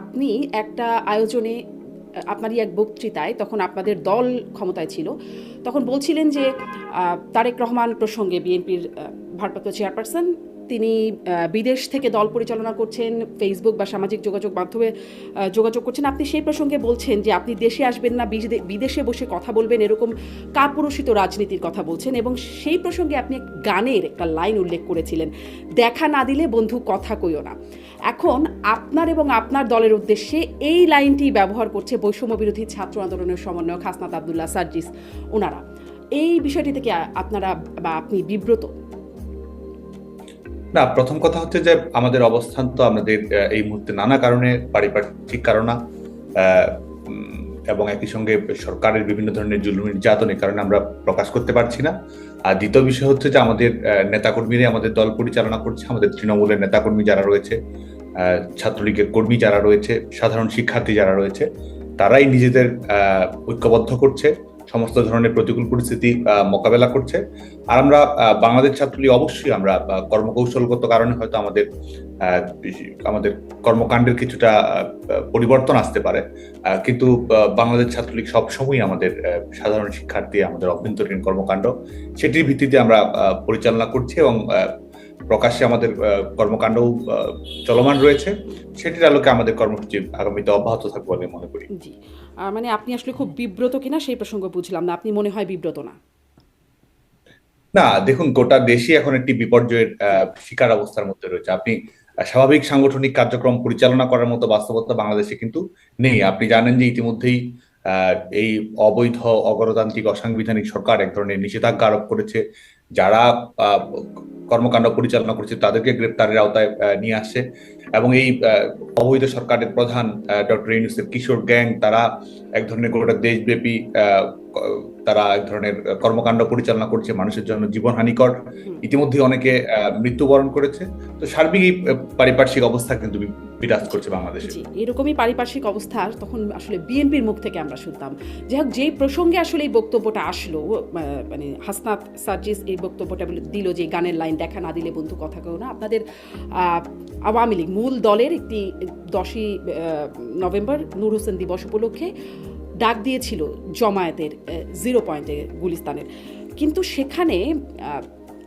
আপনি একটা আয়োজনে, আপনারই এক বক্তৃতায় তখন আপনাদের দল ক্ষমতায় ছিল। তখন বলছিলেন যে তারেক রহমান প্রসঙ্গে বিএনপির ভারপ্রাপ্ত চেয়ারপারসন তিনি বিদেশ থেকে দল পরিচালনা করছেন, ফেসবুক বা সামাজিক যোগাযোগ মাধ্যমে যোগাযোগ করছেন। আপনি সেই প্রসঙ্গে বলছেন যে আপনি দেশে আসবেন না, বিদেশে বসে কথা বলবেন এরকম কাপুরুষিত রাজনীতির কথা বলছেন এবং সেই প্রসঙ্গে আপনি গানের একটা লাইন উল্লেখ করেছিলেন। দেখা না দিলে বন্ধু কথা কইও না। এখন আপনার এবং আপনার দলের উদ্দেশ্যে এই লাইনটি ব্যবহার করছে বৈষম্য বিরোধী ছাত্র আন্দোলনের সমন্বয়ক হাসনাত আব্দুল্লাহ সার্জিস ওনারা এই বিষয়টি থেকে আপনারা বা আপনি বিব্রত? না, প্রথম কথা হচ্ছে যে আমাদের অবস্থান তো আমাদের এই মুহূর্তে নানা কারণে পারিপার্শ্বিক কারণা এবং একই সঙ্গে সরকারের বিভিন্ন ধরনের জুলুম নির্যাতনের কারণে আমরা প্রকাশ করতে পারছি না। আর দ্বিতীয় বিষয় হচ্ছে যে আমাদের আ নেতাকর্মীরাই আমাদের দল পরিচালনা করছে। আমাদের তৃণমূলের নেতাকর্মী যারা রয়েছে, ছাত্রলীগের কর্মী যারা রয়েছে, সাধারণ শিক্ষার্থী যারা রয়েছে, তারাই নিজেদের ঐক্যবদ্ধ করছে। সমস্ত ধরনের প্রতিকূল পরিস্থিতি মোকাবেলা করছে। আর আমরা বাংলাদেশ ছাত্রলীগ অবশ্যই আমরা কর্মকৌশলগত কারণে হয়তো আমাদের আমাদের কর্মকাণ্ডের কিছুটা পরিবর্তন আসতে পারে। কিন্তু বাংলাদেশ ছাত্রলীগ সবসময়ই আমাদের সাধারণ শিক্ষার্থী, আমাদের অভ্যন্তরীণ কর্মকাণ্ড সেটির ভিত্তিতে আমরা পরিচালনা করছি এবং প্রকাশ্যে আমাদের আ কর্মকাণ্ডও চলমান রয়েছে। সেটির আলোকে আমাদের কর্মসূচি আগামীতে অব্যাহত থাকবে বলে মনে করি। জি। মানে আপনি আসলে খুব বিব্রত কিনা সেই প্রসঙ্গ বুঝলাম না। আপনি মনে হয় বিব্রত না। না, দেখুন গোটা দেশই এখন একটি বিপর্যয়ের শিকার অবস্থার মধ্যে রয়েছে। আপনি স্বাভাবিক সাংগঠনিক কার্যক্রম পরিচালনা করার মতো বাস্তবতা বাংলাদেশে কিন্তু নেই। আপনি জানেন যে ইতিমধ্যেই এই অবৈধ, অগণতান্ত্রিক, অসাংবিধানিক সরকার এক ধরনের নিষেধাজ্ঞা আরোপ করেছে। যারা কর্মকাণ্ড পরিচালনা করছে তাদেরকে গ্রেপ্তারের আওতায় নিয়ে আসে। এবং এই অবৈধ সরকারের প্রধান ডক্টর ইউনুসের কিশোর গ্যাং, তারা এক ধরনের গোটা দেশব্যাপী তারা এক ধরনের কর্মকাণ্ড পরিচালনা করছে মানুষের জন্য জীবনহানিকর। হুম। ইতিমধ্যেই অনেকে মৃত্যুবরণ করেছে। তো সার্বিক এই পারিপার্শ্বিক অবস্থা কিন্তু বিরাজ করছে বাংলাদেশে। এরকমই পারিপার্শ্বিক অবস্থা তখন আসলে বিএনপির মুখ থেকে আমরা শুনতাম। যাই হোক যেই প্রসঙ্গে আসলে এই বক্তব্যটা আসলো মানে হাসনাত সার্জিস এই বক্তব্যটা দিল যে গানের লাইন দেখা না দিলে বন্ধু কথা কেউ না। আপনাদের আওয়ামী লীগ মূল দলের একটি দশই নভেম্বর নূর হোসেন দিবস উপলক্ষে ডাক দিয়েছিল জমায়েতের জিরো পয়েন্টে গুলিস্তানের। কিন্তু সেখানে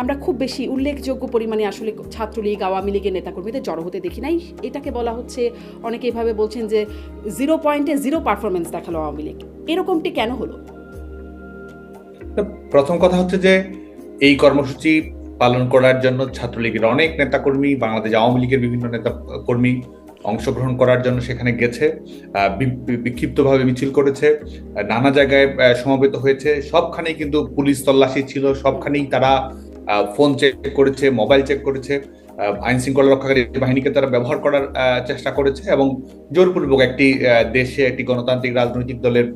আমরা খুব বেশি উল্লেখযোগ্য পরিমাণে আসলে ছাত্রলীগ, আওয়ামী লীগের নেতাকর্মীদের জড়ো হতে দেখি নাই। এটাকে বলা হচ্ছে অনেকে এভাবে বলছেন যে জিরো পয়েন্টে জিরো পারফরমেন্স দেখাল আওয়ামী লীগ। এরকমটি কেন হলো? প্রথম কথা হচ্ছে যে এই কর্মসূচি পালন করার জন্য ছাত্রলীগের অনেক নেতাকর্মী, বাংলাদেশ আওয়ামী লীগের বিভিন্ন নেতা কর্মী অংশগ্রহণ করার জন্য সেখানে গেছে। বিক্ষিপ্তভাবে মিছিল করেছে। নানা জায়গায় সমবেত হয়েছে। সবখানেই কিন্তু পুলিশ তল্লাশি ছিল। সবখানেই তারা ফোন চেক করেছে, মোবাইল চেক করেছে। আ আইনশৃঙ্খলা রক্ষাকারী বাহিনীকে তারা ব্যবহার করার চেষ্টা করেছে এবং জোরপূর্বক একটি দেশে একটি গণতান্ত্রিক রাজনৈতিক দলের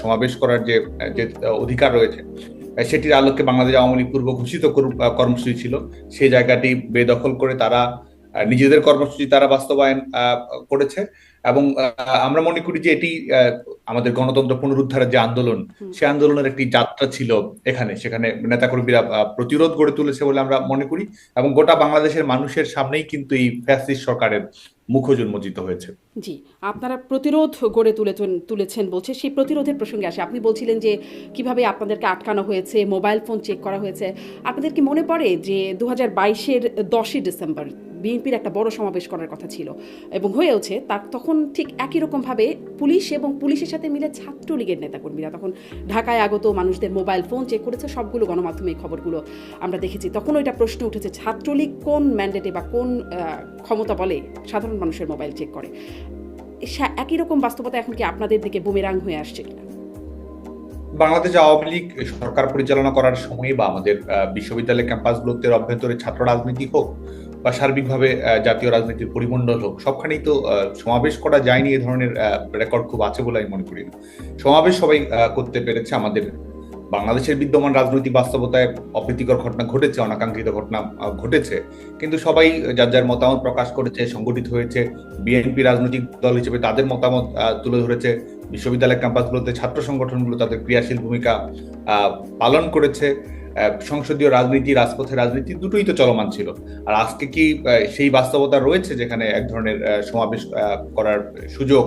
সমাবেশ করার যে অধিকার রয়েছে সেটির আলোকে বাংলাদেশ আওয়ামী লীগ পূর্ব ঘোষিত কর কর্মসূচি ছিল। সেই জায়গাটি বেদখল করে তারা নিজেদের কর্মসূচি তারা বাস্তবায়ন করেছে এবং আমরা মনে করি যে এটি আমাদের গণতন্ত্র পুনরুদ্ধারের যে আন্দোলন, সে আন্দোলনের একটি যাত্রা ছিল এখানে। সেখানে নেতাকর্মীরা প্রতিরোধ গড়ে তুলেছে বলে আমরা মনে করি এবং গোটা বাংলাদেশের মানুষের সামনেই কিন্তু এই ফ্যাসিস্ট সরকারের মুখোশ উন্মোচিত হয়েছে। জি, আপনারা প্রতিরোধ গড়ে তুলেছেন তুলেছেন বলছে। সেই প্রতিরোধের প্রসঙ্গে আসি। আপনি বলছিলেন যে কীভাবে আপনাদেরকে আটকানো হয়েছে, মোবাইল ফোন চেক করা হয়েছে। আপনাদের কি মনে পড়ে যে ২০২২ এর ১০ই ডিসেম্বর বিএনপির একটা বড় সমাবেশ করার কথা ছিল এবং হয়েওছে। তার তখন ঠিক একই রকমভাবে পুলিশ এবং পুলিশের সাথে মিলে ছাত্রলীগের নেতাকর্মীরা তখন ঢাকায় আগত মানুষদের মোবাইল ফোন চেক করেছে। সবগুলো গণমাধ্যমে এই খবরগুলো আমরা দেখেছি। তখন ওইটা প্রশ্ন উঠেছে, ছাত্রলীগ কোন ম্যান্ডেটে বা কোন ক্ষমতা বলে সাধারণ মানুষের মোবাইল চেক করে। একই রকম বাস্তবতা এখন কি আপনাদের দিকে বুমেরাং হয়ে আসছে কিনা? বাংলাদেশ আওয়ামী লীগ সরকার পরিচালনা করার সময় বা আমাদের বিশ্ববিদ্যালয় ক্যাম্পাসগুলোতে অভ্যন্তরে ছাত্র রাজনীতি হোক বা সার্বিকভাবে জাতীয় রাজনীতির পরিমণ্ডল হোক, সবখানেই তো সমাবেশ করা যায়নি এ ধরনের রেকর্ড খুব আছে বলে আমি মনে করি না। সমাবেশ সবাই করতে পেরেছে। আমাদের বাংলাদেশের বিদ্যমান রাজনৈতিক বাস্তবতায় অপ্রীতিকর ঘটনা ঘটেছে, অনাকাঙ্ক্ষিত ঘটনা ঘটেছে। কিন্তু সবাই যার, যার মতামত প্রকাশ করেছে, সংগঠিত হয়েছে। বিএনপি রাজনৈতিক দল হিসেবে তাদের মতামত তুলে ধরেছে। বিশ্ববিদ্যালয় ক্যাম্পাসগুলোতে ছাত্র সংগঠনগুলো তাদের ক্রিয়াশীল ভূমিকা পালন করেছে। সংসদীয় রাজনীতি, রাজপথে রাজনীতি দুটোই তো চলমান ছিল। আর আজকে কি সেই বাস্তবতা রয়েছে যেখানে এক ধরনের সমাবেশ করার সুযোগ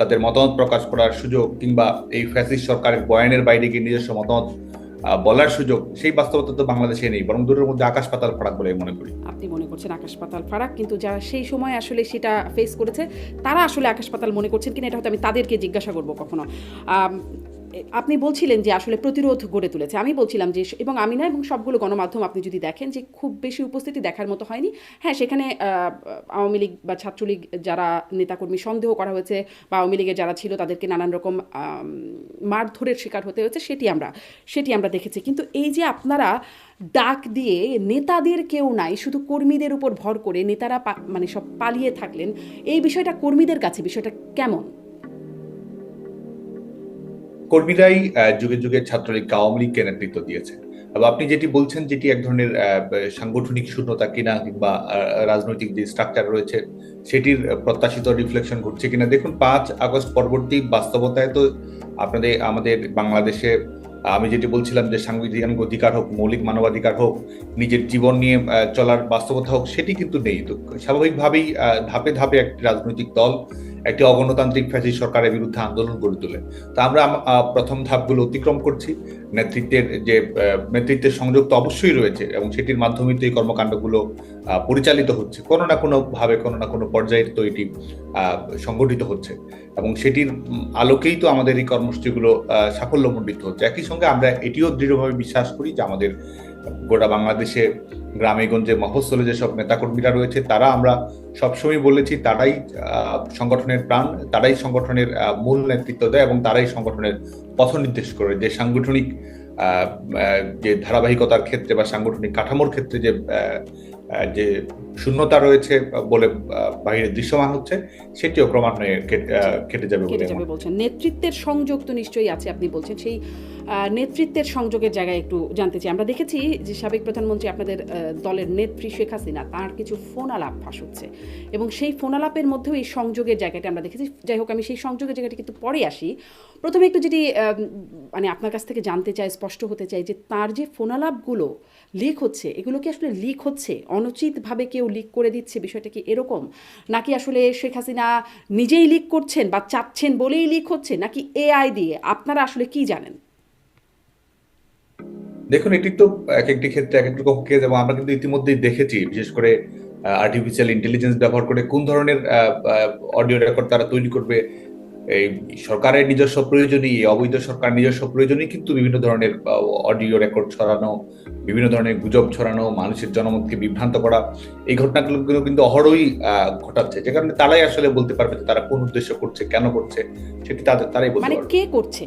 তাদের মতামত প্রকাশ করার সুযোগ কিংবা এই ফ্যাসিস্ট সরকারের বয়ানের বাইরে গিয়ে নিজস্ব মতামত বলার সুযোগ, সেই বাস্তবতা তো বাংলাদেশে নেই, বরং দুটোর মধ্যে আকাশ পাতাল ফারাক বলে মনে করি। আপনি মনে করছেন আকাশ পাতাল ফারাক, কিন্তু যারা সেই সময় আসলে সেটা ফেস করেছে, তারা আসলে আকাশ পাতাল মনে করছেন কিনা, এটা হয়তো আমি তাদেরকে জিজ্ঞাসা করব কখনো। আপনি বলছিলেন যে আসলে প্রতিরোধ গড়ে তুলেছে। আমি বলছিলাম যে এবং আমি না এবং সবগুলো গণমাধ্যম আপনি যদি দেখেন যে খুব বেশি উপস্থিতি দেখার মতো হয়নি। হ্যাঁ সেখানে আওয়ামী লীগ বা ছাত্রলীগ যারা নেতাকর্মী সন্দেহ করা হয়েছে বা আওয়ামী লীগের যারা ছিল তাদেরকে নানান রকম মারধরের শিকার হতে হয়েছে, সেটি আমরা সেটি আমরা দেখেছি। কিন্তু এই যে আপনারা ডাক দিয়ে নেতাদের কেউ নাই, শুধু কর্মীদের উপর ভর করে নেতারা মানে সব পালিয়ে থাকলেন, এই বিষয়টা কর্মীদের কাছে বিষয়টা কেমন? কর্মীরাই যুগে যুগে ছাত্রলীগকে আওয়ামী লীগকে নেতৃত্ব দিয়েছে আপনি যেটি বলছেন যেটি এক ধরনের সাংগঠনিক শূন্যতা কিনা কিংবা রাজনৈতিক যে স্ট্রাকচার রয়েছে, সেটির প্রত্যাশিত রিফ্লেকশন ঘটছে কিনা, দেখুন, পাঁচ আগস্ট পরবর্তী বাস্তবতায় তো আপনাদের, আমাদের বাংলাদেশে, আমি যেটি বলছিলাম যে সাংবিধানিক অধিকার হোক, মৌলিক মানবাধিকার হোক, নিজের জীবন নিয়ে চলার বাস্তবতা হোক, সেটি কিন্তু নেই। তো স্বাভাবিকভাবেই ধাপে ধাপে একটি রাজনৈতিক দল একটি অগণতান্ত্রিক ফ্যাসিস্ট সরকারের বিরুদ্ধে আন্দোলন গড়ে তোলে। তো আমরা প্রথম ধাপগুলো অতিক্রম করছি। নেতৃত্বের যে নেতৃত্বের সংযোগ তো অবশ্যই রয়েছে এবং সেটির মাধ্যমে তো এই কর্মকাণ্ডগুলো পরিচালিত হচ্ছে। কোনো না কোনো ভাবে কোনো না কোনো পর্যায়ে তো এটি সংগঠিত হচ্ছে। এবং সেটির আলোকেই তো আমাদের এই কর্মসূচিগুলো সাফল্যমণ্ডিত হচ্ছে। একই সঙ্গে আমরা এটিও দৃঢ়ভাবে বিশ্বাস করি যে আমাদের গোটা বাংলাদেশে গ্রামে গঞ্জে মফস্বলে যেসব নেতাকর্মীরা রয়েছে তারা আমরা সবসময় বলেছি তারাই সংগঠনের প্রাণ তারাই সংগঠনের মূল নেতৃত্ব দেয় এবং তারাই সংগঠনের পথ নির্দেশ করে। যে সাংগঠনিক যে ধারাবাহিকতার ক্ষেত্রে বা সাংগঠনিক কাঠামোর ক্ষেত্রে যে যে শূন্যতা রয়েছে বলে বাইরে দৃশ্যমান হচ্ছে সেটিও ক্রমান্বয়ে কেটে যাবে বলে নেতৃত্বের সংযোগ তো নিশ্চয়ই আছে আপনি বলছেন। সেই নেতৃত্বের সংযোগের জায়গায় একটু জানতে চাই। আমরা দেখেছি যে সাবেক প্রধানমন্ত্রী আপনাদের দলের নেত্রী শেখ হাসিনা তার কিছু ফোন আলাপ ফাঁস হচ্ছে এবং সেই ফোন আলাপের মধ্যেও এই সংযোগের জায়গাটা আমরা দেখেছি। যাই হোক আমি সেই সংযোগের জায়গাটা কিন্তু পরে আসি। প্রথমে একটু আহ, মানে আপনার কাছ থেকে জানতে চাই স্পষ্ট হতে চাই যে তার যে ফোন আলাপগুলো লিক হচ্ছে এগুলো কি আসলে লিক হচ্ছে? অনুচিতভাবে কেউ লিক করে দিচ্ছে? বিষয়টা কি এরকম? নাকি আসলে শেখ হাসিনা নিজেই লিক করছেন বা চাচ্ছেন বলেই লিক হচ্ছে? নাকি এআই দিয়ে? আপনারা আসলে কি জানেন? দেখুন এটি তো এক একটি ক্ষেত্রে এক এক রকম কেস এবং আমরা কিন্তু ইতিমধ্যেই দেখেছি বিশেষ করে আর্টিফিশিয়াল ইন্টেলিজেন্স ব্যবহার করে কোন ধরনের অডিও রেকর্ড তারা তৈরি করবে। এই সরকারের নিজস্ব প্রয়োজনই অবৈধ সরকার নিজস্ব প্রয়োজনই কিন্তু বিভিন্ন ধরনের অডিও রেকর্ড ছড়ানো বিভিন্ন ধরনের গুজব ছড়ানো মানুষের জনমতকে বিভ্রান্ত করা এই ঘটনাগুলো কিন্তু অহরই আহ, ঘটাচ্ছে। যে কারণে তারাই আসলে বলতে পারবে যে তারা কোন উদ্দেশ্য করছে কেন করছে সেটি তাদের তারাই বলতে মানে কে করছে?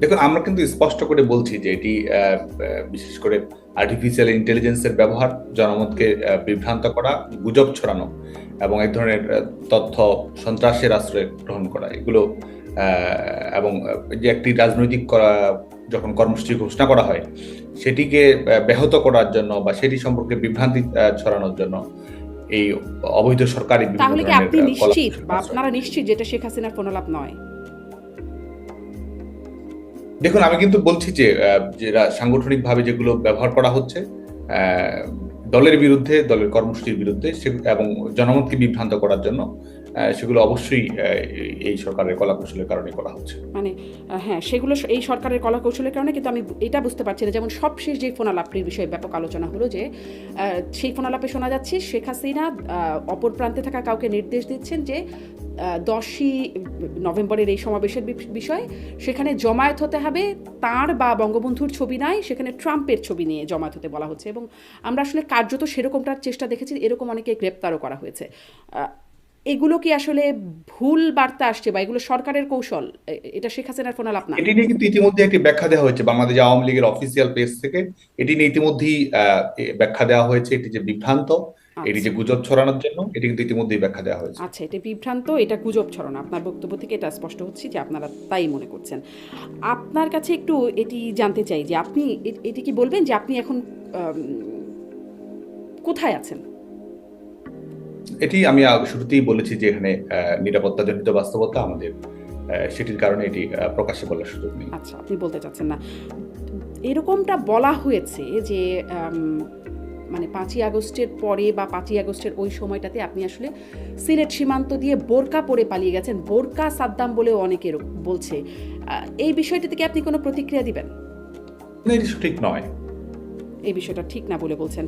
দেখুন আমরা কিন্তু স্পষ্ট করে বলছি যে এটি বিশেষ করে আর্টিফিশিয়াল ইন্টেলিজেন্সের ব্যবহার জনমতকে বিভ্রান্ত করা গুজব ছড়ানো এবং এক ধরনের তথ্য সন্ত্রাসের আশ্রয় গ্রহণ করা। এগুলো এবং যে একটি রাজনৈতিক যখন কর্মসূচি ঘোষণা করা হয় সেটিকে ব্যাহত করার জন্য বা সেটি সম্পর্কে বিভ্রান্তি ছড়ানোর জন্য এই অবৈধ সরকারি তাহলে কি আপনি নিশ্চিত বা আপনারা নিশ্চিত যেটা শেখ হাসিনার ফোনালাপ নয়? দেখুন আমি কিন্তু বলছি যে আহ, যে সাংগঠনিক ভাবে যেগুলো ব্যবহার করা হচ্ছে দলের বিরুদ্ধে দলের কর্মসূচির বিরুদ্ধে এবং জনমতকে বিভ্রান্ত করার জন্য সেগুলো অবশ্যই এই- সরকারের কলাকৌশলের কারণে করা হচ্ছে। মানে হ্যাঁ সেগুলো এই সরকারের কলা কৌশলের কারণে কিন্তু আমি এটা বুঝতে পারছি না। যেমন সবশেষ যে ফোনালাপটির বিষয়ে ব্যাপক আলোচনা হলো যে সেই ফোনালাপে শোনা যাচ্ছে শেখ হাসিনা অপর প্রান্তে থাকা কাউকে নির্দেশ দিচ্ছেন যে দশই নভেম্বরের এই সমাবেশের বিষয়ে সেখানে জমায়েত হতে হবে। তার বা বঙ্গবন্ধুর ছবি নাই, সেখানে ট্রাম্পের ছবি নিয়ে জমায়েত হতে বলা হচ্ছে। এবং আমরা আসলে কার্যত সেরকমটার চেষ্টা দেখেছি, এরকম অনেকে গ্রেপ্তারও করা হয়েছে। এগুলো কি আসলে ভুল বার্তা আসছে বা এগুলো সরকারের কৌশল? এটা শেখ হাসিনার ফোনালাপ না এটি নিয়ে কিন্তু ইতিমধ্যে একটি ব্যাখ্যা দেওয়া হয়েছে বাংলাদেশ আওয়ামী লীগের অফিসিয়াল পেজ থেকে। এটি নিয়ে ইতিমধ্যেই ব্যাখ্যা দেওয়া হয়েছে। এটি যে বিভ্রান্ত এটি যে গুজব ছড়ানোর জন্য এটি কিন্তু ইতিমধ্যেই ব্যাখ্যা দেওয়া হয়েছে। আচ্ছা এটা বিভ্রান্ত এটা গুজব ছড়ানো। আপনার বক্তব্য থেকে এটা স্পষ্ট হচ্ছে যে আপনারা তাই মনে করছেন। আপনার কাছে একটু এটি জানতে চাই যে আপনি এটি কি বলবেন যে আপনি এখন কোথায় আছেন? এটি আমি শুরুতেই বলেছি যে এখানে নিরাপত্তাজনিত বাস্তবতা আমাদের সেটির কারণে এটি প্রকাশ্যে বলার সুযোগ নেই। আচ্ছা আপনি বলতে চাচ্ছেন না। এরকমটা বলা হয়েছে যে মানে পাঁচই আগস্টের পরে বা পাঁচই আগস্টের ওই সময়টাতে আপনি আসলে সিলেট সীমান্ত দিয়ে বোরকা পরে পালিয়ে গেছেন। বোরকা সাদ্দাম বলেও অনেকে বলছে। এই বিষয়টি থেকে আপনি কোনো প্রতিক্রিয়া দিবেন? না, এটা সঠিক নয়। এই বিষয়টা ঠিক না বলে বলছেন।